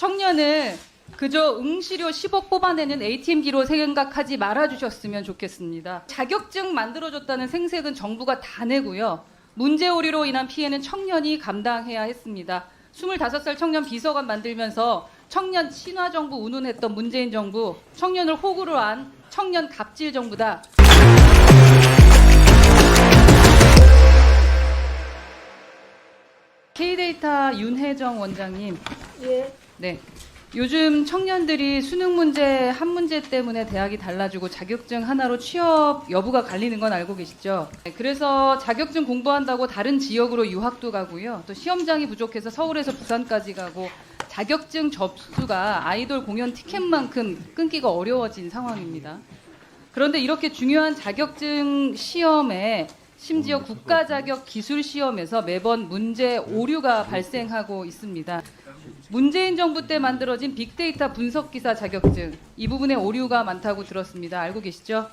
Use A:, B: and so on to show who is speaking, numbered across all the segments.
A: 청년을 그저 응시료 10억 뽑아내는 ATM기로 생각하지 말아주셨으면 좋겠습니다. 자격증 만들어줬다는 생색은 정부가 다 내고요. 문제 오류로 인한 피해는 청년이 감당해야 했습니다. 25살 청년 비서관 만들면서 청년 친화 정부 운운했던 문재인 정부, 청년을 호구로 한 청년 갑질 정부다. K데이터 윤혜정 원장님,
B: 예.
A: 네. 요즘 청년들이 수능 문제 한 문제 때문에 대학이 달라지고 자격증 하나로 취업 여부가 갈리는 건 알고 계시죠? 네, 그래서 자격증 공부한다고 다른 지역으로 유학도 가고요. 또 시험장이 부족해서 서울에서 부산까지 가고 자격증 접수가 아이돌 공연 티켓만큼 끊기가 어려워진 상황입니다. 그런데 이렇게 중요한 자격증 시험에 심지어 국가 자격 기술 시험에서 매번 문제 오류가 발생하고 있습니다. 문재인 정부 때 만들어진 빅데이터 분석 기사 자격증 이 부분에 오류가 많다고 들었습니다. 알고 계시죠?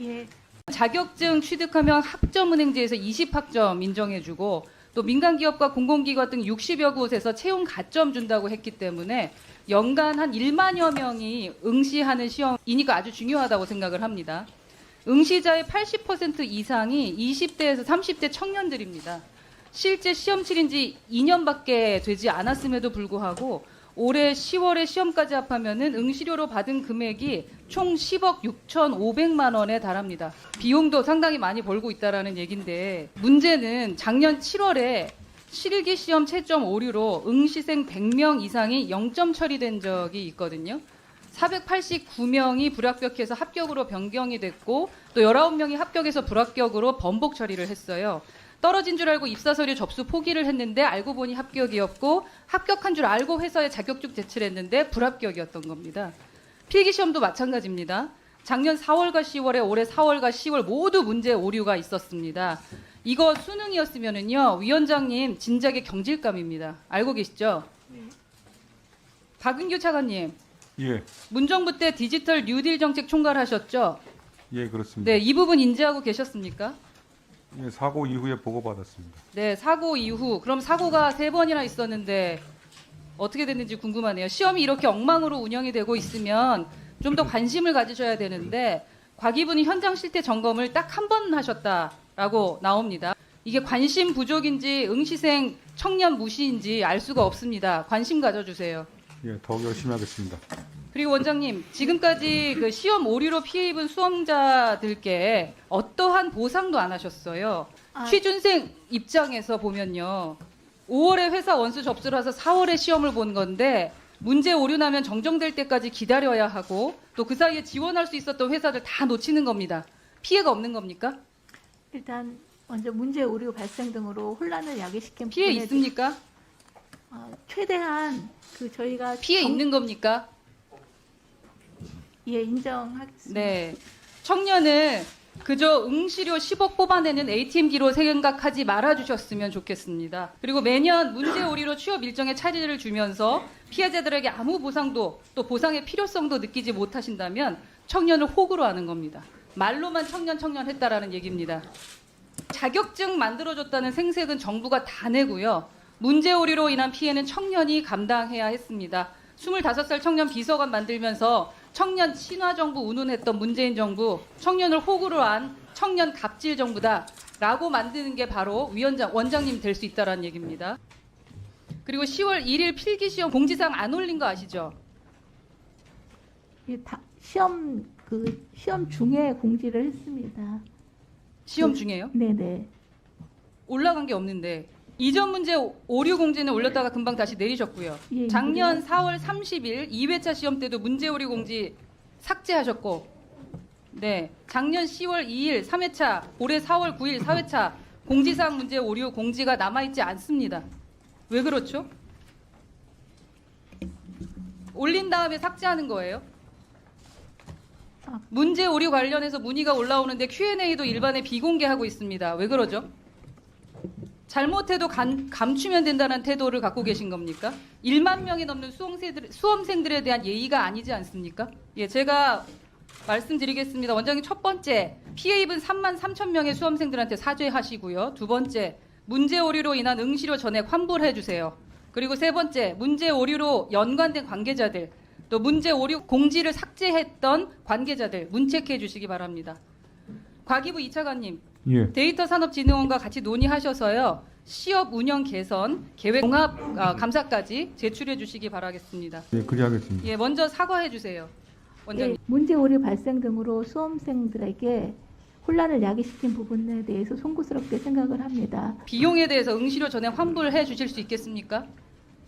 B: 예.
A: 자격증 취득하면 학점 은행제에서 20학점 인정해주고 또 민간 기업과 공공기관 등 60여 곳에서 채용 가점 준다고 했기 때문에 연간 한 1만여 명이 응시하는 시험이니까 아주 중요하다고 생각을 합니다. 응시자의 80% 이상이 20대에서 30대 청년들입니다. 실제 시험 치른 지 2년밖에 되지 않았음에도 불구하고 올해 10월에 시험까지 합하면은 응시료로 받은 금액이 총 10억 6,500만 원에 달합니다. 비용도 상당히 많이 벌고 있다라는 얘긴데 문제는 작년 7월에 실기 시험 채점 오류로 응시생 100명 이상이 0점 처리된 적이 있거든요. 489명이 불합격해서 합격으로 변경이 됐고 또 19명이 합격해서 불합격으로 번복 처리를 했어요. 떨어진 줄 알고 입사 서류 접수 포기를 했는데 알고 보니 합격이었고 합격한 줄 알고 회사에 자격증 제출을 했는데 불합격이었던 겁니다. 필기 시험도 마찬가지입니다. 작년 4월과 10월에 올해 4월과 10월 모두 문제 오류가 있었습니다. 이거 수능이었으면은요 위원장님 진작에 경질감입니다. 알고 계시죠? 박은규 차관님
C: 예,
A: 문정부 때 디지털 뉴딜 정책 총괄하셨죠?
C: 예, 그렇습니다.
A: 네, 이 부분 인지하고 계셨습니까?
C: 예, 사고 이후에 보고받았습니다.
A: 네, 사고 이후 그럼 사고가 세 번이나 있었는데 어떻게 됐는지 궁금하네요. 시험이 이렇게 엉망으로 운영이 되고 있으면 좀 더 관심을 가지셔야 되는데 과기분이 현장 실태 점검을 딱 한 번 하셨다라고 나옵니다. 이게 관심 부족인지 응시생 청년 무시인지 알 수가 없습니다. 관심 가져주세요.
C: 예, 더욱 열심히 하겠습니다.
A: 그리고 원장님, 지금까지 그 시험 오류로 피해 입은 수험자들께 어떠한 보상도 안 하셨어요.
B: 아.
A: 취준생 입장에서 보면요. 5월에 회사 원수 접수를 해서 4월에 시험을 본 건데 문제 오류 나면 정정될 때까지 기다려야 하고 또 그 사이에 지원할 수 있었던 회사들 다 놓치는 겁니다. 피해가 없는 겁니까?
B: 일단 먼저 문제 오류 발생 등으로 혼란을 야기시킨
A: 피해
B: 부분에
A: 있습니까?
B: 어, 최대한 그 저희가
A: 피해
B: 정-
A: 있는 겁니까?
B: 예 인정하겠습니다.
A: 네. 청년을 그저 응시료 10억 뽑아내는 ATM기로 생각하지 말아주셨으면 좋겠습니다. 그리고 매년 문제 오류로 취업 일정에 차질을 주면서 피해자들에게 아무 보상도 또 보상의 필요성도 느끼지 못하신다면 청년을 호구로 하는 겁니다. 말로만 청년 청년 했다라는 얘기입니다. 자격증 만들어줬다는 생색은 정부가 다 내고요. 문제 오류로 인한 피해는 청년이 감당해야 했습니다. 25살 청년 비서관 만들면서 청년 친화 정부 운운했던 문재인 정부, 청년을 호구로 한 청년 갑질 정부다 라고 만드는 게 바로 위원장 원장님 될 수 있다라는 얘기입니다. 그리고 10월 1일 필기 시험 공지사항 안 올린 거 아시죠?
B: 예, 다, 시험 그 시험 중에 공지를 했습니다.
A: 시험
B: 그-
A: 중에요?
B: 네 네.
A: 올라간 게 없는데 이전 문제 오류 공지는 올렸다가 금방 다시 내리셨고요.
B: 예,
A: 작년 4월 30일 2회차 시험 때도 문제 오류 공지 삭제하셨고, 네, 작년 10월 2일 3회차, 올해 4월 9일 4회차 공지사항 문제 오류 공지가 남아있지 않습니다. 왜 그렇죠? 올린 다음에 삭제하는 거예요?
B: 아.
A: 문제 오류 관련해서 문의가 올라오는데 Q&A도 일반에 비공개하고 있습니다. 왜 그러죠? 잘못해도 간- 감추면 된다는 태도를 갖고 계신 겁니까? 1만 명이 넘는 수험생들, 수험생들에 대한 예의가 아니지 않습니까? 예, 제가 말씀드리겠습니다. 원장님 첫 번째, 피해 입은 3만 3천 명의 수험생들한테 사죄하시고요. 두 번째, 문제 오류로 인한 응시료 전액 환불해 주세요. 그리고 세 번째, 문제 오류로 연관된 관계자들, 또 문제 오류 공지를 삭제했던 관계자들 문책해 주시기 바랍니다. 과기부 이차관님,
C: 예,
A: 데이터 산업진흥원과 같이 논의하셔서요. 시업 운영 개선 계획 종합 아, 감사까지 제출해 주시기 바라겠습니다.
C: 예, 그리하겠습니다.
A: 예, 먼저 사과해 주세요. 원장님.
B: 예, 문제 오류 발생 등으로 수험생들에게 혼란을 야기시킨 부분에 대해서 송구스럽게 생각을 합니다.
A: 비용에 대해서 응시료 전에 환불해 주실 수 있겠습니까?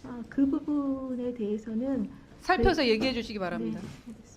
B: 아, 그 부분에 대해서는
A: 살펴서 얘기해 주시기 바랍니다.
B: 네, 알겠습니다.